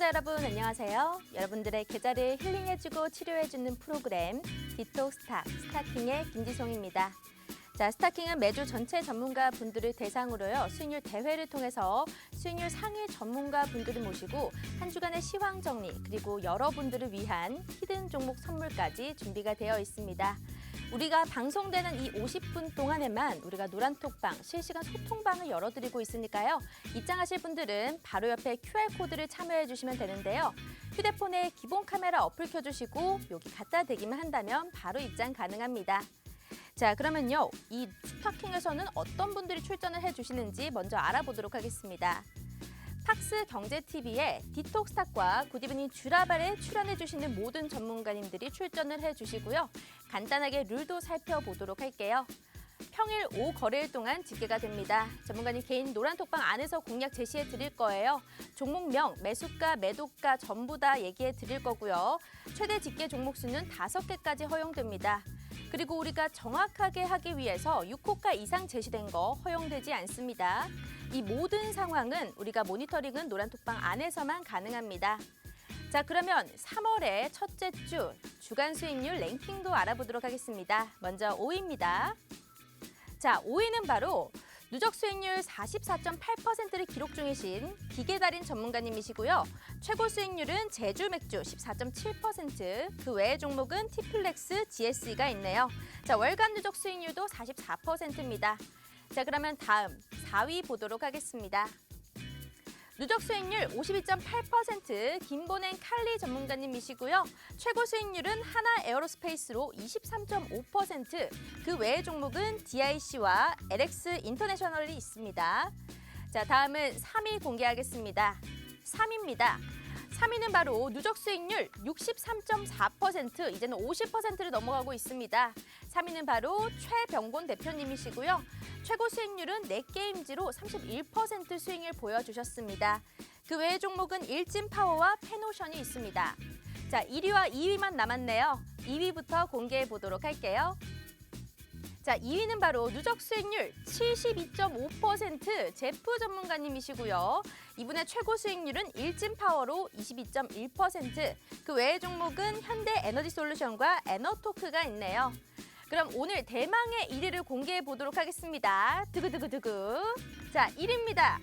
시청자 여러분 안녕하세요. 여러분들의 계좌를 힐링해주고 치료해주는 프로그램 디톡스탁 스타킹의 김지송입니다. 자, 스타킹은 매주 전체 전문가 분들을 대상으로요 수익률 대회를 통해서 수익률 상위 전문가 분들을 모시고 한 주간의 시황 정리 그리고 여러분들을 위한 히든 종목 선물까지 준비가 되어 있습니다. 우리가 방송되는 이 50분 동안에만 우리가 노란톡방 실시간 소통방을 열어드리고 있으니까요. 입장하실 분들은 바로 옆에 QR코드를 참여해 주시면 되는데요. 휴대폰에 기본 카메라 어플 켜주시고 여기 갖다 대기만 한다면 바로 입장 가능합니다. 자, 그러면요. 이 스타킹에서는 어떤 분들이 출전을 해 주시는지 먼저 알아보도록 하겠습니다. 팍스 경제TV에 디톡스탁과 굿이브닝 주라발에 출연해 주시는 모든 전문가님들이 출전을 해 주시고요. 간단하게 룰도 살펴보도록 할게요. 평일 오후 거래일 동안 집계가 됩니다. 전문가님 개인 노란톡방 안에서 공략 제시해 드릴 거예요. 종목명, 매수가, 매도가 전부 다 얘기해 드릴 거고요. 최대 집계 종목 수는 다섯 개까지 허용됩니다. 그리고 우리가 정확하게 하기 위해서 6호가 이상 제시된 거 허용되지 않습니다. 이 모든 상황은 우리가 모니터링은 노란톡방 안에서만 가능합니다. 자, 그러면 3월의 첫째 주 주간 수익률 랭킹도 알아보도록 하겠습니다. 먼저 5위입니다. 자, 5위는 바로 누적 수익률 44.8%를 기록 중이신 기계 달인 전문가님이시고요. 최고 수익률은 제주 맥주 14.7%, 그 외의 종목은 티플렉스, GSE가 있네요. 자, 월간 누적 수익률도 44%입니다. 자, 그러면 다음 4위 보도록 하겠습니다. 누적 수익률 52.8% 김보낸 칼리 전문가님이시고요. 최고 수익률은 하나 에어로스페이스로 23.5%그 외의 종목은 DIC와 LX 인터내셔널이 있습니다. 자, 다음은 3위 공개하겠습니다. 3위입니다. 3위는 바로 누적 수익률 63.4% 이제는 50%를 넘어가고 있습니다. 3위는 바로 최병곤 대표님이시고요. 최고 수익률은 넷게임즈로 31% 수익률 보여주셨습니다. 그 외의 종목은 일진 파워와 페노션이 있습니다. 자, 1위와 2위만 남았네요. 2위부터 공개해 보도록 할게요. 자, 2위는 바로 누적 수익률 72.5% 제프 전문가님이시고요. 이분의 최고 수익률은 일진 파워로 22.1%. 그 외의 종목은 현대 에너지 솔루션과 에너토크가 있네요. 그럼 오늘 대망의 1위를 공개해 보도록 하겠습니다. 두구두구두구. 자, 1위입니다.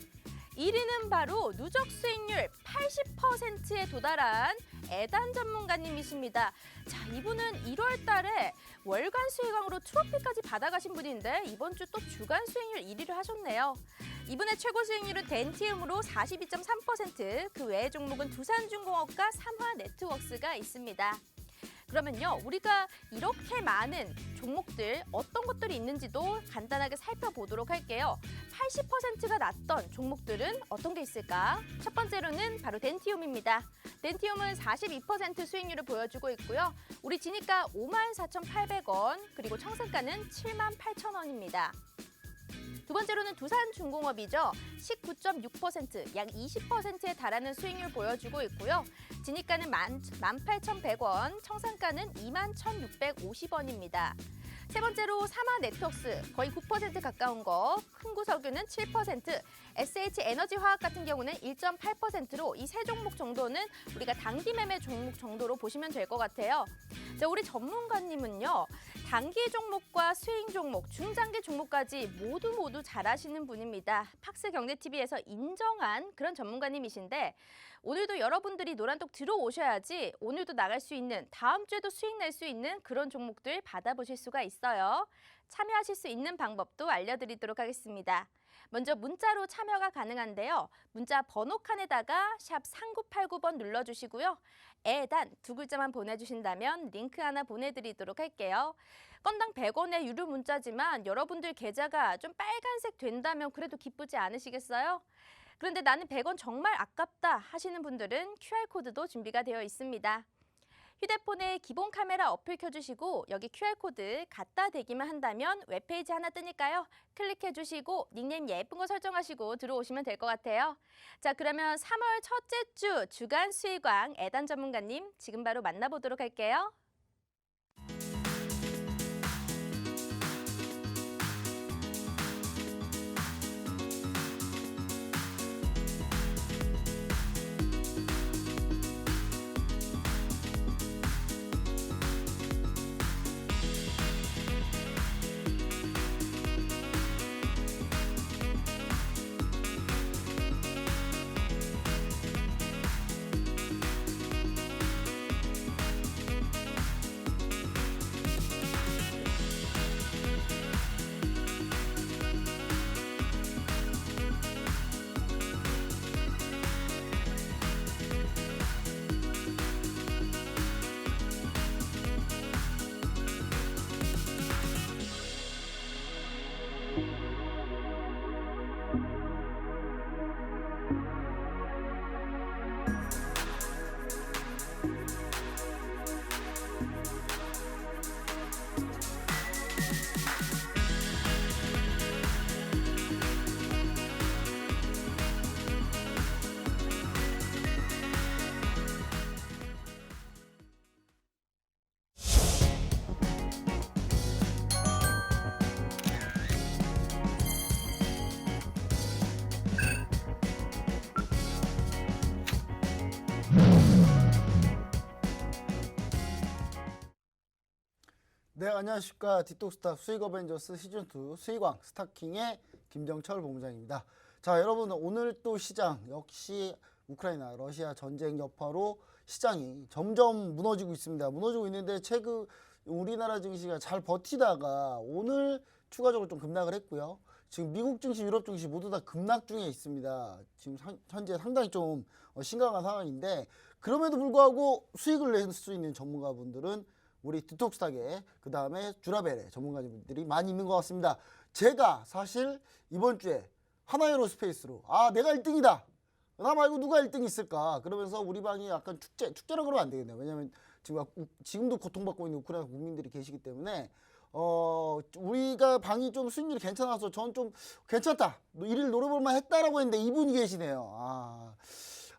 1위는 바로 누적 수익률 80%에 도달한 애단 전문가님이십니다. 자, 이분은 1월 달에 월간 수익왕으로 트로피까지 받아가신 분인데 이번 주 또 주간 수익률 1위를 하셨네요. 이분의 최고 수익률은 덴티움으로 42.3%, 그 외의 종목은 두산중공업과 삼화네트워크스가 있습니다. 그러면요, 우리가 이렇게 많은 종목들 어떤 것들이 있는지도 간단하게 살펴보도록 할게요. 80%가 났던 종목들은 어떤 게 있을까? 첫 번째로는 바로 덴티움입니다. 덴티움은 42% 수익률을 보여주고 있고요. 우리 지니가 54,800원, 그리고 청산가는 78,000원입니다. 두 번째로는 두산중공업이죠. 19.6%, 약 20%에 달하는 수익률 보여주고 있고요. 진입가는 18,100원, 청산가는 21,650원입니다. 세 번째로 사마 네트웍스 거의 9% 가까운 거, 흥구석유는 7%, SH 에너지 화학 같은 경우는 1.8%로 이 세 종목 정도는 우리가 단기 매매 종목 정도로 보시면 될 것 같아요. 자, 우리 전문가님은요. 단기 종목과 스윙 종목, 중장기 종목까지 모두 모두 잘하시는 분입니다. 팍스 경제TV에서 인정한 그런 전문가님이신데 오늘도 여러분들이 노란톡 들어오셔야지 오늘도 나갈 수 있는 다음 주에도 수익 낼 수 있는 그런 종목들 받아보실 수가 있 어요. 참여하실 수 있는 방법도 알려드리도록 하겠습니다. 먼저 문자로 참여가 가능한데요. 문자 번호 칸에다가 샵 3989번 눌러주시고요. 애단 두 글자만 보내주신다면 링크 하나 보내드리도록 할게요. 건당 100원의 유료 문자지만 여러분들 계좌가 좀 빨간색 된다면 그래도 기쁘지 않으시겠어요? 그런데 나는 100원 정말 아깝다 하시는 분들은 QR코드도 준비가 되어 있습니다. 휴대폰에 기본 카메라 어플 켜주시고 여기 QR코드 갖다 대기만 한다면 웹페이지 하나 뜨니까요. 클릭해 주시고 닉네임 예쁜 거 설정하시고 들어오시면 될 것 같아요. 자 그러면 3월 첫째 주 주간 수익왕 애단 전문가님 지금 바로 만나보도록 할게요. 네, 안녕하십니까. 디톡스타 수익 어벤져스 시즌2 수익왕 스타킹의 김정철 본부장입니다. 자, 여러분, 오늘 또 시장, 역시 우크라이나, 러시아 전쟁 여파로 시장이 점점 무너지고 있습니다. 무너지고 있는데 최근 우리나라 증시가 잘 버티다가 오늘 추가적으로 좀 급락을 했고요. 지금 미국 증시, 유럽 증시 모두 다 급락 중에 있습니다. 지금 상- 현재 상당히 좀 어, 심각한 상황인데 그럼에도 불구하고 수익을 낼 수 있는 전문가분들은 우리 디톡스탁에 그 다음에 주라벨의 전문가분들이 많이 있는 것 같습니다. 제가 사실 이번 주에 하나에로스페이스로 아 내가 1등이다. 나 말고 누가 1등 있을까? 그러면서 우리 방이 약간 축제 축제라 그러면 안 되겠네요. 왜냐하면 지금 우- 지금도 고통받고 있는 우크라이나 국민들이 계시기 때문에 어 우리가 방이 좀 수익률이 괜찮아서 전 좀 괜찮다. 일일 노려볼만 했다라고 했는데 이분이 계시네요. 아.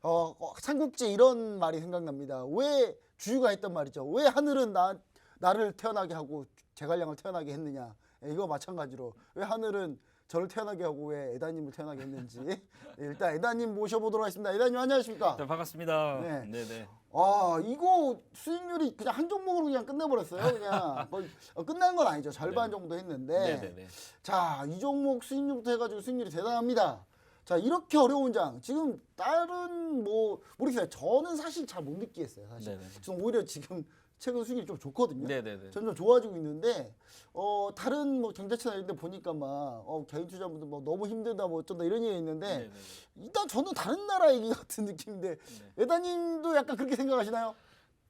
어, 어, 삼국지 이런 말이 생각납니다. 왜 주유가 했던 말이죠. 왜 하늘은 나, 나를 태어나게 하고 제갈량을 태어나게 했느냐. 예, 이거 마찬가지로 왜 하늘은 저를 태어나게 하고 왜 에다님을 태어나게 했는지 예, 일단 에다님 모셔보도록 하겠습니다. 에다님 안녕하십니까? 네, 반갑습니다. 네. 네, 네. 아 이거 수익률이 그냥 한 종목으로 그냥 끝내버렸어요. 그냥 거의 어, 끝난 건 아니죠. 절반 네. 정도 했는데 네, 네, 네. 자, 이 종목 수익률부터 해가지고 수익률이 대단합니다. 자, 이렇게 어려운 장 지금 다른 뭐 모르겠어요. 저는 사실 잘 못 느끼겠어요. 사실. 네네. 저는 오히려 지금 최근 수익률이 좀 좋거든요. 네, 네, 네. 점점 좋아지고 있는데 어 다른 뭐 경제채널 이런 데 보니까 막어 개인 투자분들 뭐 너무 힘들다 뭐 어쩐다 이런 얘기 있는데 네, 네, 일단 저는 다른 나라 얘기 같은 느낌인데 네. 에다님도 약간 그렇게 생각하시나요?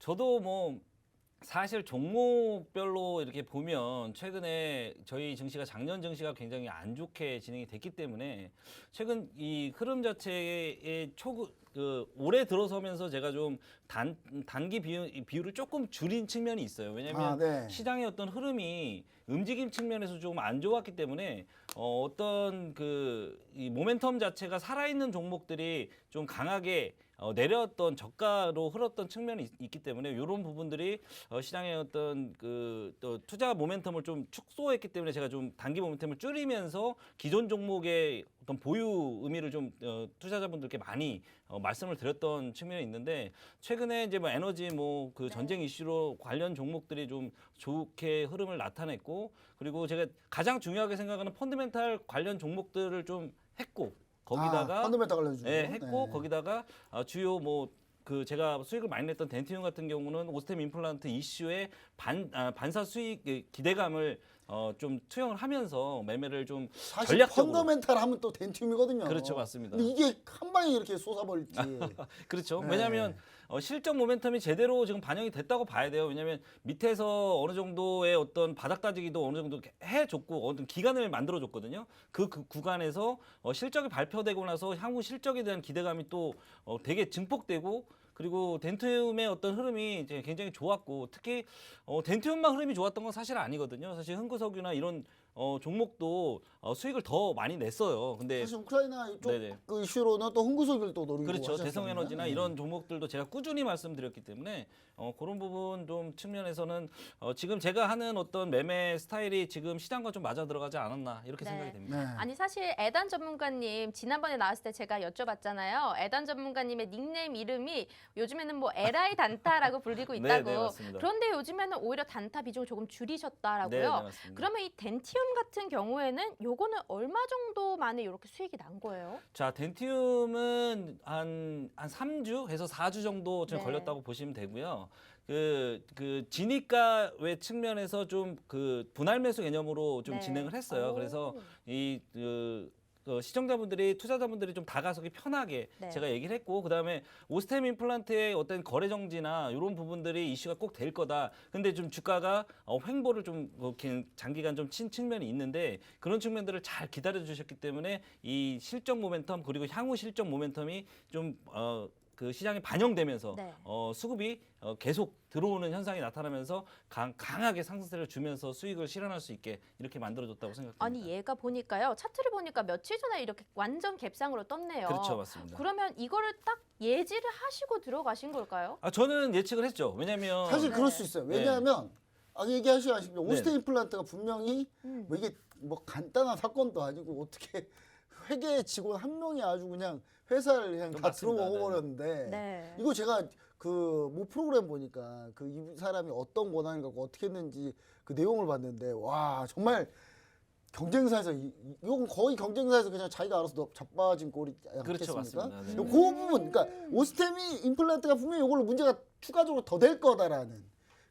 저도 뭐 사실 종목별로 이렇게 보면 최근에 저희 증시가 작년 증시가 굉장히 안 좋게 진행이 됐기 때문에 최근 이 흐름 자체의 초그 올해 들어서면서 제가 좀 단 단기 비율, 비율을 조금 줄인 측면이 있어요. 왜냐하면 아, 네. 시장의 어떤 흐름이 움직임 측면에서 조금 안 좋았기 때문에 어, 어떤 그 이 모멘텀 자체가 살아있는 종목들이 좀 강하게 어, 내렸던 저가로 흘렀던 측면이 있, 있기 때문에 이런 부분들이 어, 시장의 어떤 그 또 투자 모멘텀을 좀 축소했기 때문에 제가 좀 단기 모멘텀을 줄이면서 기존 종목의 어떤 보유 의미를 좀 어, 투자자분들께 많이 어, 말씀을 드렸던 측면이 있는데 최근에 이제 뭐 에너지 뭐 그 전쟁 이슈로 관련 종목들이 좀 좋게 흐름을 나타냈고 그리고 제가 가장 중요하게 생각하는 펀드멘탈 관련 종목들을 좀 했고 거기다가 아, 펀드멘탈 관련주. 예, 했고 네. 거기다가 어, 주요 뭐 그 제가 수익을 많이 냈던 덴티움 같은 경우는 오스템 임플란트 이슈에 반 아, 반사 수익 그 기대감을 어, 좀 투영을 하면서 매매를 좀 사실 전략적으로 펀더멘탈 하면 또 덴튬이거든요. 그렇죠, 맞습니다. 근데 이게 한 방에 이렇게 쏟아버릴지. 그렇죠. 네. 왜냐하면 어, 실적 모멘텀이 제대로 지금 반영이 됐다고 봐야 돼요. 왜냐하면 밑에서 어느 정도의 어떤 바닥 따지기도 어느 정도 해줬고 어떤 기간을 만들어줬거든요. 그, 그 구간에서 어, 실적이 발표되고 나서 향후 실적에 대한 기대감이 또 어, 되게 증폭되고 그리고 덴트움의 어떤 흐름이 이제 굉장히 좋았고 특히 어, 덴트움만 흐름이 좋았던 건 사실 아니거든요. 사실 흥구석유나 이런 어, 종목도 어, 수익을 더 많이 냈어요. 근데 사실 우크라이나 이쪽 네네. 그 이슈로는 또 홍구석을 또 노리고 그렇죠. 대성에너지나 네. 이런 종목들도 제가 꾸준히 말씀드렸기 때문에 어, 그런 부분 좀 측면에서는 어, 지금 제가 하는 어떤 매매 스타일이 지금 시장과 좀 맞아 들어가지 않았나 이렇게 네. 생각이 됩니다. 네. 아니 사실 에단 전문가님 지난번에 나왔을 때 제가 여쭤봤잖아요. 에단 전문가님의 닉네임 이름이 요즘에는 뭐 에라이 단타라고 불리고 네, 있다고. 네, 맞습니다. 그런데 요즘에는 오히려 단타 비중을 조금 줄이셨다라고요. 네, 네, 맞습니다. 그러면 이 덴티움 같은 경우에는 요거는 얼마 정도 만에 이렇게 수익이 난 거예요? 자, 덴티움은 한, 한 3주 해서 4주 정도 좀 네. 걸렸다고 보시면 되고요. 그, 그, 진입가 외 측면에서 좀 그 분할 매수 개념으로 좀 네. 진행을 했어요. 오. 그래서 이, 그, 그 시청자분들이 투자자분들이 좀 다가서기 편하게 네. 제가 얘기를 했고 그다음에 오스템 임플란트의 어떤 거래 정지나 이런 부분들이 이슈가 꼭 될 거다. 근데 좀 주가가 어, 횡보를 좀 어, 긴- 장기간 좀 친 측면이 있는데 그런 측면들을 잘 기다려 주셨기 때문에 이 실적 모멘텀 그리고 향후 실적 모멘텀이 좀 어, 그 시장에 반영되면서 네. 어, 수급이 어, 계속 들어오는 현상이 나타나면서 강, 강하게 상승세를 주면서 수익을 실현할 수 있게 이렇게 만들어줬다고 생각합니다. 아니 얘가 보니까요 차트를 보니까 며칠 전에 이렇게 완전 갭상으로 떴네요. 그렇죠, 맞습니다. 그러면 이거를 딱 예지를 하시고 들어가신 걸까요? 아 저는 예측을 했죠. 왜냐하면 사실 네. 그럴 수 있어요. 네. 왜냐하면 아까 얘기하시기 아쉽지만 네. 오스테 임플란트가 분명히 음. 뭐 이게 뭐 간단한 사건도 아니고 어떻게 회계 직원 한 명이 아주 그냥 회사를 그냥 다 맞습니다. 들어먹어 버렸는데 네. 이거 제가 그 뭐 프로그램 보니까 그 이 사람이 어떤 권한을 갖고 어떻게 했는지 그 내용을 봤는데 와 정말 경쟁사에서 이, 이- 이건 거의 경쟁사에서 그냥 자기가 알아서 너- 자빠진 꼴이 그렇죠, 않겠습니까? 맞습니다. 네. 그 부분, 그러니까 오스템이 임플란트가 분명히 이걸로 문제가 추가적으로 더 될 거다라는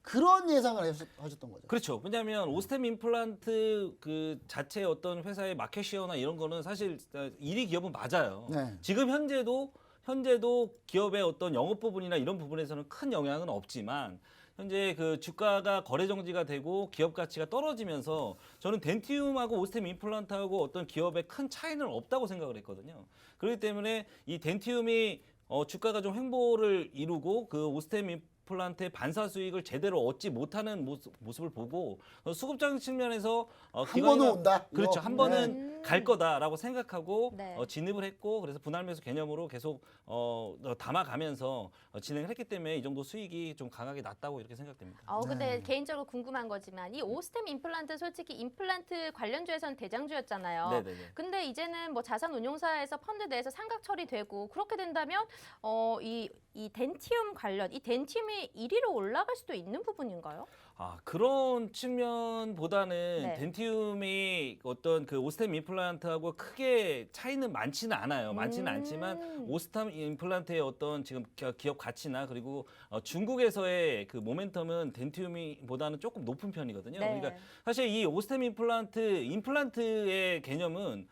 그런 예상을 하셨, 하셨던 거죠. 그렇죠. 왜냐하면 오스템 임플란트 그 자체 어떤 회사의 마켓시어나 이런 거는 사실 1위 기업은 맞아요. 네. 지금 현재도 현재도 기업의 어떤 영업 부분이나 이런 부분에서는 큰 영향은 없지만 현재 그 주가가 거래 정지가 되고 기업 가치가 떨어지면서 저는 덴티움하고 오스템 임플란트하고 어떤 기업의 큰 차이는 없다고 생각을 했거든요. 그렇기 때문에 이 덴티움이 어, 주가가 좀 횡보를 이루고 그 오스템 임 플란트의 반사 수익을 제대로 얻지 못하는 모습, 모습을 보고 어, 수급적 측면에서 어, 한 번은 기관이나- 온다. 그렇죠. 한 번은 네. 갈 거다라고 생각하고 네. 어, 진입을 했고 그래서 분할 매수 개념으로 계속 어, 어, 담아가면서 어, 진행을 했기 때문에 이 정도 수익이 좀 강하게 났다고 이렇게 생각됩니다. 어 근데 네. 개인적으로 궁금한 거지만 이 오스템 임플란트 솔직히 임플란트 관련주에서는 대장주였잖아요. 네네네. 근데 이제는 뭐 자산 운용사에서 펀드 내에서 상각 처리되고 그렇게 된다면 어 이 이 덴티움 관련 이 덴티움이 1위로 올라갈 수도 있는 부분인가요? 아 그런 측면보다는 네. 덴티움이 어떤 그 오스템 임플란트하고 크게 차이는 많지는 않아요. 많지는 음. 않지만 오스템 임플란트의 어떤 지금 기- 기업 가치나 그리고 어, 중국에서의 그 모멘텀은 덴티움이보다는 조금 높은 편이거든요. 네. 그러니까 사실 이 오스템 임플란트 임플란트의 개념은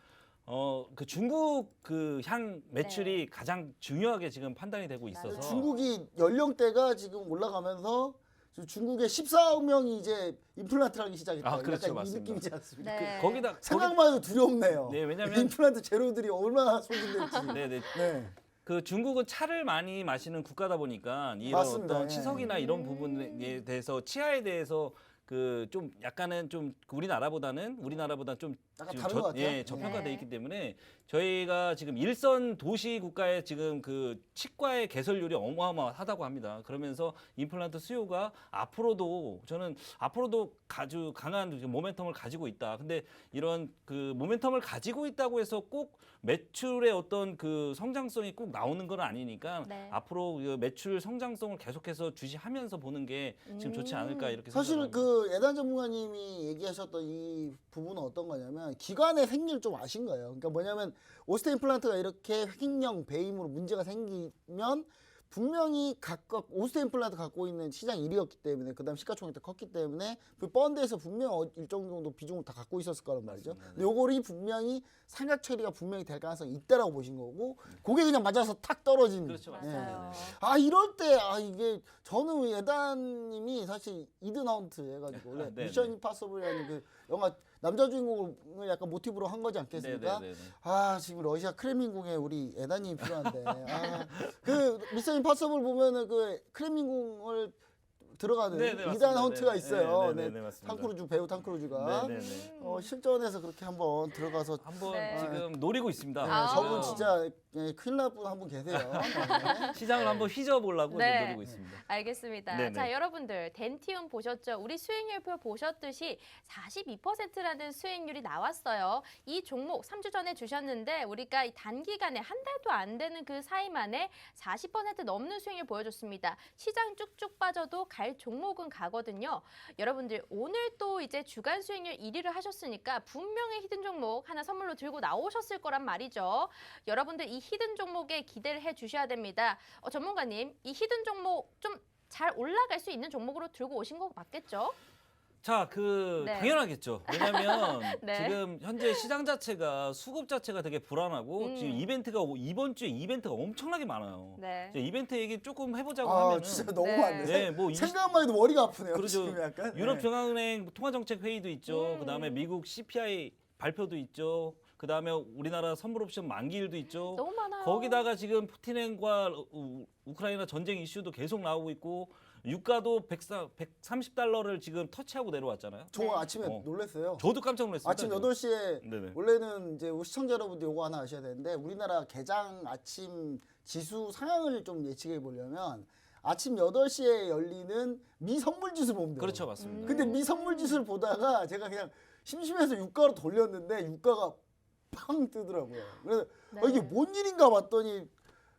어 그 중국 그 향 매출이 가장 중요하게 지금 판단이 되고 있어서. 중국이 연령대가 지금 올라가면서 지금 중국의 14억 명이 이제 임플란트를 하기 시작했다. 아, 그렇죠. 약간 이 맞습니다. 느낌이지 않습니까? 네. 그, 거기다 거기, 생각만 해도 두렵네요. 네, 왜냐면- 임플란트 재료들이 얼마나 소진될지. 네 네 네. 그 중국은 차를 많이 마시는 국가다 보니까 이런 맞습니다. 어떤 예. 치석이나 이런 음. 부분에 대해서 치아에 대해서 그 좀 약간은 좀 우리나라보다는 우리나라보다 좀 약간 지금 다른 것 같아요. 예, 저평가돼 네. 있기 때문에 저희가 지금 일선 도시 국가의 지금 그 치과의 개설률이 어마어마하다고 합니다. 그러면서 임플란트 수요가 앞으로도 저는 앞으로도 아주 강한 그 모멘텀을 가지고 있다. 근데 이런 그 모멘텀을 가지고 있다고 해서 꼭 매출의 어떤 그 성장성이 꼭 나오는 건 아니니까 네. 앞으로 그 매출 성장성을 계속해서 주시하면서 보는 게 지금 좋지 않을까 이렇게 사실 생각합니다. 그 예단 전문가님이 얘기하셨던 이 부분은 어떤 거냐면 기관의 생리를 좀 아신 거예요. 그러니까 뭐냐면 오스테 임플란트가 이렇게 획인형 배임으로 문제가 생기면 분명히 각각 오스테 임플란트 갖고 있는 시장 1위였기 때문에 그다음 시가총액도 컸기 때문에 그 펀드에서 분명 히 일정 정도 비중을 다 갖고 있었을 거란 말이죠. 맞습니다. 근데 요거를 분명히 상각 처리가 분명히 될 가능성이 있다라고 보신 거고 그게 그냥 맞아서 탁 떨어진 그렇죠, 예. 맞아요. 아 이럴 때 아 이게 저는 예단님이 사실 이든 하운트 해가지고 원래 아, 네네. 미션 임파서블이라는 그 영화 남자 주인공을 약간 모티브로 한 거지 않겠습니까? 네네네. 아 지금 러시아 크렘린궁에 우리 예단님이 필요한데 아 그 미션 임파서블 보면은 그 크렘린궁을 들어가는 네네, 이단 네, 있어요. 네, 네, 네, 네, 맞습니다. 탕크루즈 배우 탕크루즈가. 어, 실전에서 그렇게 한번 들어가서 한번 네. 지금 노리고 있습니다. 네, 아. 저분 진짜 예, 큰일 날 분 한 분 계세요. 네. 시장을 한번 휘저어보려고 네. 지금 노리고 있습니다. 알겠습니다. 네네. 자, 여러분들 덴티움 보셨죠? 우리 수익률표 보셨듯이 42%라는 수익률이 나왔어요. 이 종목 3주 전에 주셨는데 우리가 이 단기간에 한 달도 안 되는 그 사이 만에 40% 넘는 수익률 보여줬습니다. 시장 쭉쭉 빠져도 갈 종목은 가거든요. 여러분들 오늘 또 이제 주간 수익률 1위를 하셨으니까 분명히 히든 종목 하나 선물로 들고 나오셨을 거란 말이죠. 여러분들 이 히든 종목에 기대를 해 주셔야 됩니다. 어, 전문가님, 이 히든 종목 좀 잘 올라갈 수 있는 종목으로 들고 오신 거 맞겠죠? 자, 그 네. 당연하겠죠. 왜냐하면 네. 지금 현재 시장 자체가 수급 자체가 되게 불안하고 음. 지금 이벤트가 오- 이번 주에 이벤트가 엄청나게 많아요. 네. 이제 이벤트 얘기 조금 해보자고 아 하면은 진짜 너무 네. 많네. 네, 뭐 이- 생각만 해도 머리가 아프네요. 그렇죠. 지금 약간. 유럽 네. 중앙은행 통화정책 회의도 있죠. 음. 그다음에 미국 CPI 발표도 있죠. 그 다음에 우리나라 선물 옵션 만기일도 있죠. 너무 많아요. 거기다가 지금 푸틴과 우- 우크라이나 전쟁 이슈도 계속 나오고 있고 유가도 130달러를 지금 터치하고 내려왔잖아요. 저 네. 아침에 어. 놀랐어요. 저도 깜짝 놀랐습니다. 아침 8시에 네네. 원래는 이제 우리 시청자 여러분들 요거 하나 아셔야 되는데 우리나라 개장 아침 지수 상향을 좀 예측해 보려면 아침 8시에 열리는 미 선물 지수 보면 돼요. 그렇죠, 맞습니다. 근데 미 선물 지수를 보다가 제가 그냥 심심해서 유가로 돌렸는데 유가가 팡 뜨더라고요. 그래서 네. 아, 이게 뭔 일인가 봤더니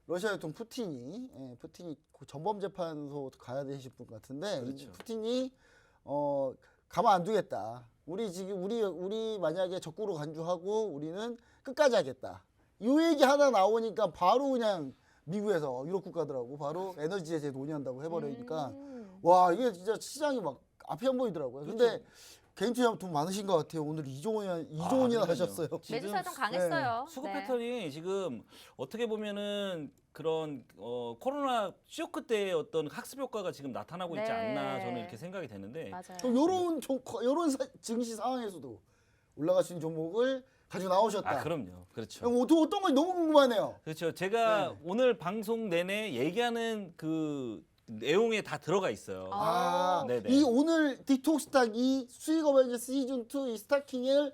러시아 대통령 푸틴이 예, 푸틴이 그 전범 재판소 가야 되실 분 같은데 이 그렇죠. 푸틴이 어 가만 안 두겠다. 우리 지금 우리 우리 만약에 적구로 간주하고 우리는 끝까지 하겠다. 이 얘기 하나 나오니까 바로 그냥 미국에서 유럽 국가들하고 바로 에너지 제재 논의한다고 해버리니까 음. 와 이게 진짜 시장이 막 앞이 안 보이더라고요. 근데. 개인 투자하면 돈 많으신 것 같아요. 오늘 2조 원이나 2조 아, 원이나 그러니까요. 하셨어요. 매주사 좀 지금 강했어요. 수급 네. 패턴이 지금 어떻게 보면은 그런 어, 코로나 쇼크 때의 어떤 학습 효과가 지금 나타나고 있지 네. 않나 저는 이렇게 생각이 되는데 맞아요. 그럼 요런 종, 요런 사- 증시 상황에서도 올라갈 수 있는 종목을 가지고 나오셨다. 아 그럼요 그렇죠 그럼 어떤 어떤 건지 너무 궁금하네요. 그렇죠 제가 네. 오늘 방송 내내 얘기하는 그 내용에 다 들어가 있어요 아. 아, 네네. 이 오늘 디톡스탁 이 수익 어벤져 시즌 2이 스타킹을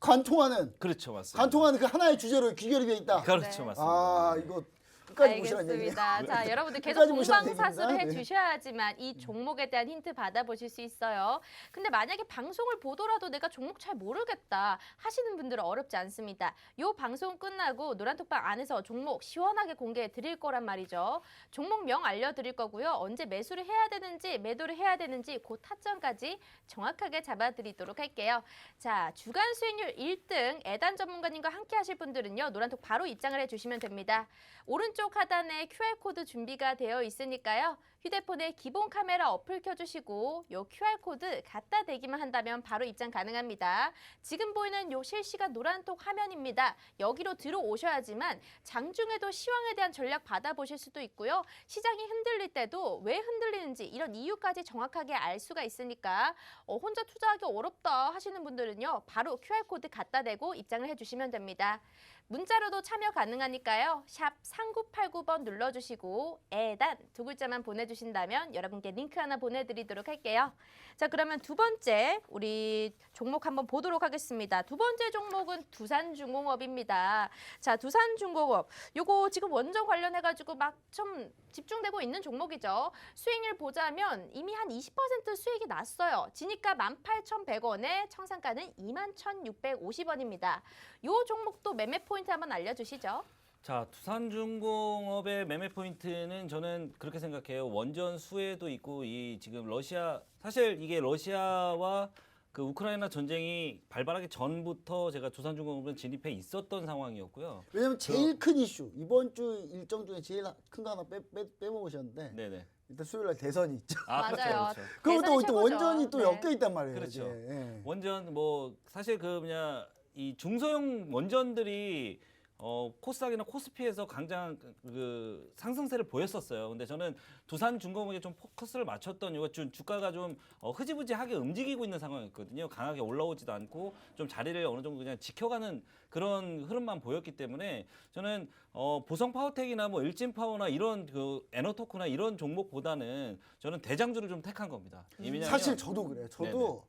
관통하는 그렇죠 맞습니다 관통하는 그 하나의 주제로 귀결이 되어 있다. 그렇죠 네. 맞습니다 아 이거 끝까지 보시라는 얘기. 알겠습니다. 자, 여러분들 계속 끝까지 공방사수를. 네. 해주셔야지만 이 종목에 대한 힌트 받아보실 수 있어요. 근데 만약에 방송을 보더라도 내가 종목 잘 모르겠다 하시는 분들은 어렵지 않습니다. 요 방송 끝나고 노란톡방 안에서 종목 시원하게 공개해 드릴 거란 말이죠. 종목명 알려드릴 거고요. 언제 매수를 해야 되는지 매도를 해야 되는지 그 타점까지 정확하게 잡아드리도록 할게요. 자, 주간 수익률 1등 애단 전문가님과 함께 하실 분들은요. 노란톡 바로 입장을 해주시면 됩니다. 오른쪽 하단에 QR코드 준비가 되어 있으니까요. 휴대폰에 기본 카메라 어플 켜주시고 요 QR코드 갖다 대기만 한다면 바로 입장 가능합니다. 지금 보이는 요 실시간 노란톡 화면입니다. 여기로 들어오셔야지만 장중에도 시황에 대한 전략 받아보실 수도 있고요. 시장이 흔들릴 때도 왜 흔들리는지 이런 이유까지 정확하게 알 수가 있으니까 어, 혼자 투자하기 어렵다 하시는 분들은요. 바로 QR코드 갖다 대고 입장을 해주시면 됩니다. 문자로도 참여 가능하니까요. 샵 3989번 눌러주시고 애단 두 글자만 보내주 신다면 여러분께 링크 하나 보내드리도록 할게요. 자 그러면 두 번째 우리 종목 한번 보도록 하겠습니다. 두 번째 종목은 두산중공업입니다. 자 두산중공업 요거 지금 원전 관련해가지고 막 좀 집중되고 있는 종목이죠. 수익률 보자면 이미 한 20% 수익이 났어요. 지니가 18,100원에 청산가는 21,650원입니다. 요 종목도 매매 포인트 한번 알려주시죠. 자, 두산중공업의 매매 포인트는 저는 그렇게 생각해요. 원전 수혜도 있고 이 지금 러시아 사실 이게 러시아와 그 우크라이나 전쟁이 발발하기 전부터 제가 두산중공업은 진입해 있었던 상황이었고요. 왜냐면 제일 큰 이슈 이번 주 일정 중에 제일 큰 거 하나 빼, 빼, 빼먹으셨는데 네네. 일단 수요일 날 대선이 있죠. 아, 맞아요. 그렇죠, 그렇죠. 그리고 또, 대선이 또 최고죠. 원전이 또 네. 엮여 있단 말이에요. 그렇죠. 예. 원전 뭐 사실 그 뭐냐 이 중소형 원전들이 어 코스닥이나 코스피에서 강장 그 상승세를 보였었어요. 근데 저는 두산 중공업에 좀 포커스를 맞췄던 이유가 좀 주가가 좀 어, 흐지부지하게 움직이고 있는 상황이었거든요. 강하게 올라오지도 않고 좀 자리를 어느 정도 그냥 지켜가는 그런 흐름만 보였기 때문에 저는 어, 보성 파워텍이나 뭐 일진 파워나 이런 그 에너토크나 이런 종목보다는 저는 대장주를 좀 택한 겁니다. 왜냐하면 사실 저도 그래요. 저도.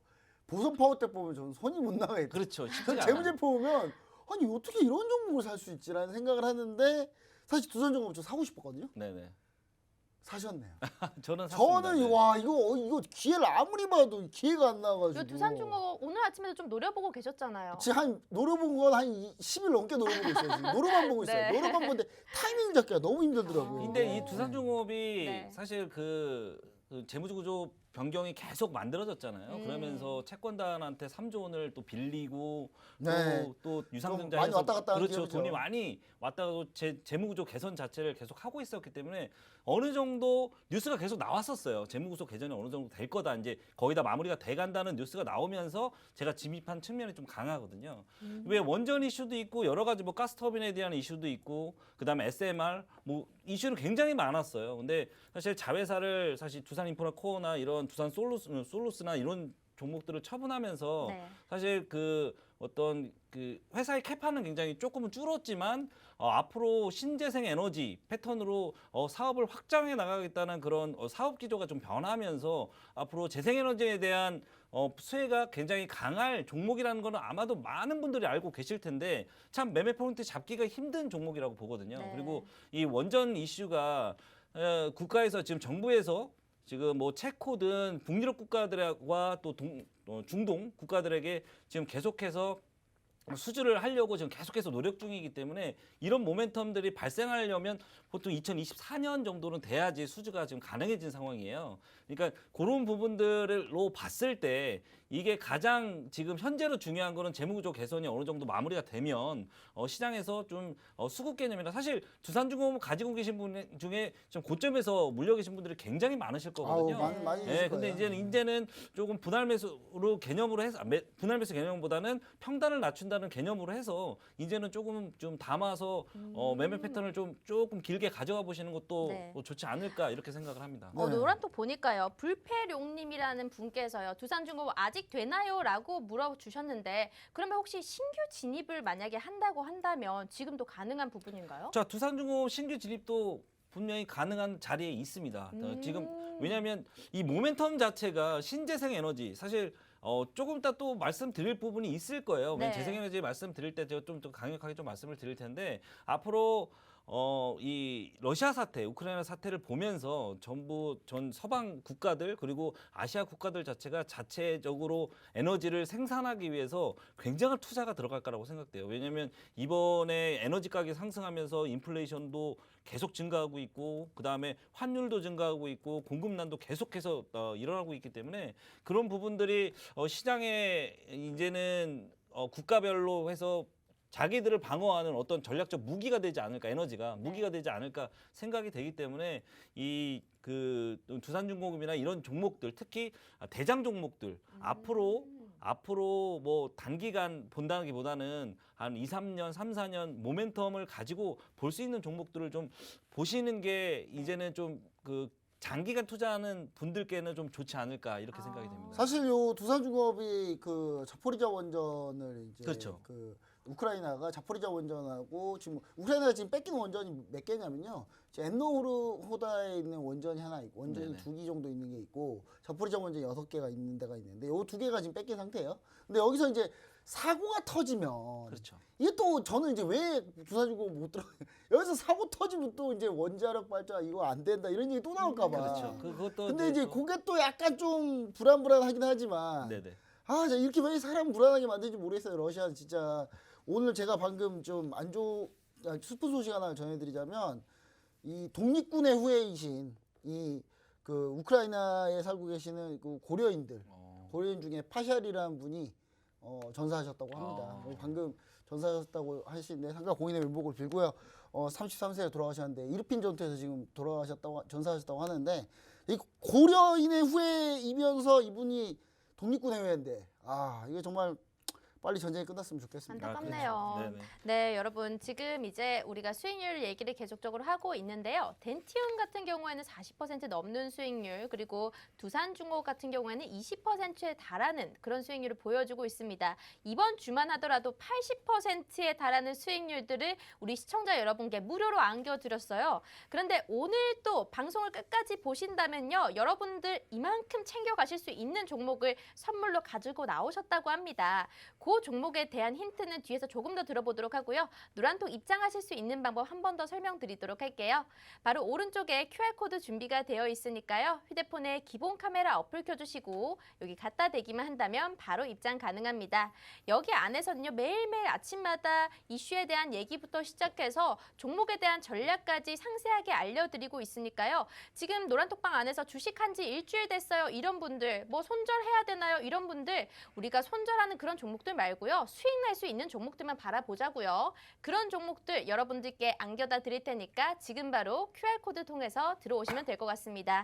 보선 파워텍 보면 저는 손이 못 나가겠죠. 그렇죠. 쉽지가 전 않아요. 재무제표 보면 아니 어떻게 이런 종목을 살 수 있지라는 생각을 하는데 사실 두산중공업 저 사고 싶었거든요. 네네. 사셨네요. 저는 샀습니다. 저는 네. 와 이거 어, 이거 기회를 아무리 봐도 기회가 안 나와가지고. 요 두산중공업 오늘 아침에도 좀 노려보고 계셨잖아요. 지금 한 노려본 건 한 10일 넘게 노려보고 있어요. 지금 노려만 보고 있어요. 네. 노려만 보는데 타이밍 잡기가 너무 힘들더라고요. 어. 근데 이 네. 두산중공업이 네. 사실 그, 그 재무구조 변경이 계속 만들어졌잖아요. 음. 그러면서 채권단한테 3조 원을 또 빌리고 네. 또, 또좀 유상증자해서 많이 왔다 갔다 하는 그렇죠. 기업이죠. 돈이 많이 왔다 가고 제 재무구조 개선 자체를 계속 하고 있었기 때문에 어느 정도 뉴스가 계속 나왔었어요. 재무구조 개선이 어느 정도 될 거다. 이제 거의 다 마무리가 돼 간다는 뉴스가 나오면서 제가 진입한 측면이 좀 강하거든요. 음. 왜 원전 이슈도 있고 여러 가지 뭐 가스 터빈에 대한 이슈도 있고 그다음에 SMR 뭐 이슈는 굉장히 많았어요. 근데 사실 자회사를 사실 두산 인프라 코어나 이런 두산 솔루스, 솔루스나 이런 종목들을 처분하면서 네. 사실 그 어떤 그 회사의 캐파는 굉장히 조금은 줄었지만 어, 앞으로 신재생 에너지 패턴으로 어, 사업을 확장해 나가겠다는 그런 어, 사업 기조가 좀 변하면서 앞으로 재생 에너지에 대한 어, 수혜가 굉장히 강할 종목이라는 거는 아마도 많은 분들이 알고 계실 텐데 참 매매 포인트 잡기가 힘든 종목이라고 보거든요. 네. 그리고 이 원전 이슈가 어, 국가에서 지금 정부에서 지금 뭐 체코든 북유럽 국가들과 또 동, 어, 중동 국가들에게 지금 계속해서 수주를 하려고 지금 계속해서 노력 중이기 때문에 이런 모멘텀들이 발생하려면 보통 2024년 정도는 돼야지 수주가 지금 가능해진 상황이에요. 그러니까 그런 부분들로 봤을 때 이게 가장 지금 현재로 중요한 거는 재무구조 개선이 어느 정도 마무리가 되면 어, 시장에서 좀 어, 수급 개념이라 사실 두산중공업 가지고 계신 분 중에 좀 고점에서 물려 계신 분들이 굉장히 많으실 아우 거거든요. 많이 많이 예, 있을 근데 거예요. 이제는 이제는 조금 분할 매수로 개념으로 해서 아, 매, 분할 매수 개념보다는 평단을 낮춘다는 개념으로 해서 이제는 조금 좀 담아서 어, 매매 패턴을 좀 조금 길게 가져가 보시는 것도 네. 뭐 좋지 않을까 이렇게 생각을 합니다. 어, 네. 노란톡 보니까 요. 불패룡님이라는 분께서요. 두산중공업 아직 되나요? 라고 물어주셨는데 그러면 혹시 신규 진입을 만약에 한다고 한다면 지금도 가능한 부분인가요? 자 두산중공업 신규 진입도 분명히 가능한 자리에 있습니다. 어, 음. 지금 왜냐하면 이 모멘텀 자체가 신재생 에너지 사실 어, 조금 이따 또 말씀드릴 부분이 있을 거예요. 네. 네. 재생에너지 말씀드릴 때 제가 좀더 강력하게 좀 말씀을 드릴 텐데 앞으로 어, 이 러시아 사태, 우크라이나 사태를 보면서 전부 전 서방 국가들 그리고 아시아 국가들 자체가 자체적으로 에너지를 생산하기 위해서 굉장한 투자가 들어갈 거라고 생각돼요. 왜냐하면 이번에 에너지 가격이 상승하면서 인플레이션도 계속 증가하고 있고 그 다음에 환율도 증가하고 있고 공급난도 계속해서 어, 일어나고 있기 때문에 그런 부분들이 어, 시장에 이제는 어, 국가별로 해서 자기들을 방어하는 어떤 전략적 무기가 되지 않을까 에너지가 무기가 되지 않을까 생각이 되기 때문에 이 그 두산중공업이나 이런 종목들 특히 대장 종목들 앞으로 앞으로 뭐 단기간 본다기보다는 한 2, 3년, 3, 4년 모멘텀을 가지고 볼 수 있는 종목들을 좀 보시는 게 이제는 좀그 장기간 투자하는 분들께는 좀 좋지 않을까 이렇게 아. 생각이 됩니다. 사실 요 두산중공업이 그 자포리자 원전을 이제 그렇죠. 그 우크라이나가 자포리자 원전하고 지금 우크라이나가 지금 뺏긴 원전이 몇 개냐면요. 엔노호르호다에 있는 원전이 하나 있고 원전이. 두 개 정도 있는 게 있고 자포리자 원전 여섯 개가 있는 데가 있는데 요 두 개가 지금 뺏긴 상태예요. 근데 여기서 이제 사고가 터지면 그렇죠. 이게 또 저는 이제 왜 두산중공업 못 들어 여기서 사고 터지면 또 이제 원자력 발전 이거 안 된다 이런 얘기 또 나올까 봐. 그렇죠. 그- 그것도 근데 이제 또- 그게 또 약간 좀 불안불안하긴 하지만 네네. 아, 자, 이렇게 왜 사람 불안하게 만드는지 모르겠어요. 러시아는 진짜 오늘 제가 방금 좀 안 좋, 아, 슬픈 소식 하나 전해드리자면 이 독립군의 후예이신 이 그 우크라이나에 살고 계시는 그 고려인들 어, 고려인 중에 파샬이라는 분이 어, 전사하셨다고 합니다. 아. 어, 방금 전사하셨다고 하시는데 상가 공인의 면목을 빌고요. 어, 33세에 돌아가셨는데 이르핀 전투에서 지금 돌아가셨다고 전사하셨다고 하는데 이 고려인의 후예이면서 이분이 독립군의 후예인데 아 이게 정말 빨리 전쟁이 끝났으면 좋겠습니다. 안타깝네요. 그렇죠. 네네. 네, 여러분 지금 이제 우리가 수익률 얘기를 계속적으로 하고 있는데요. 덴티움 같은 경우에는 40% 넘는 수익률, 그리고 두산중공업 같은 경우에는 20%에 달하는 그런 수익률을 보여주고 있습니다. 이번 주만 하더라도 80%에 달하는 수익률들을 우리 시청자 여러분께 무료로 안겨드렸어요. 그런데 오늘 또 방송을 끝까지 보신다면요, 여러분들 이만큼 챙겨가실 수 있는 종목을 선물로 가지고 나오셨다고 합니다. 그 종목에 대한 힌트는 뒤에서 조금 더 들어보도록 하고요. 노란톡 입장하실 수 있는 방법 한 번 더 설명드리도록 할게요. 바로 오른쪽에 QR코드 준비가 되어 있으니까요. 휴대폰에 기본 카메라 어플 켜주시고 여기 갖다 대기만 한다면 바로 입장 가능합니다. 여기 안에서는요. 매일매일 아침마다 이슈에 대한 얘기부터 시작해서 종목에 대한 전략까지 상세하게 알려드리고 있으니까요. 지금 노란톡방 안에서 주식한 지 일주일 됐어요. 이런 분들 뭐 손절해야 되나요? 이런 분들 우리가 손절하는 그런 종목들 말고요. 수익 날 수 있는 종목들만 바라보자고요. 그런 종목들 여러분들께 안겨다 드릴 테니까 지금 바로 QR코드 통해서 들어오시면 될 것 같습니다.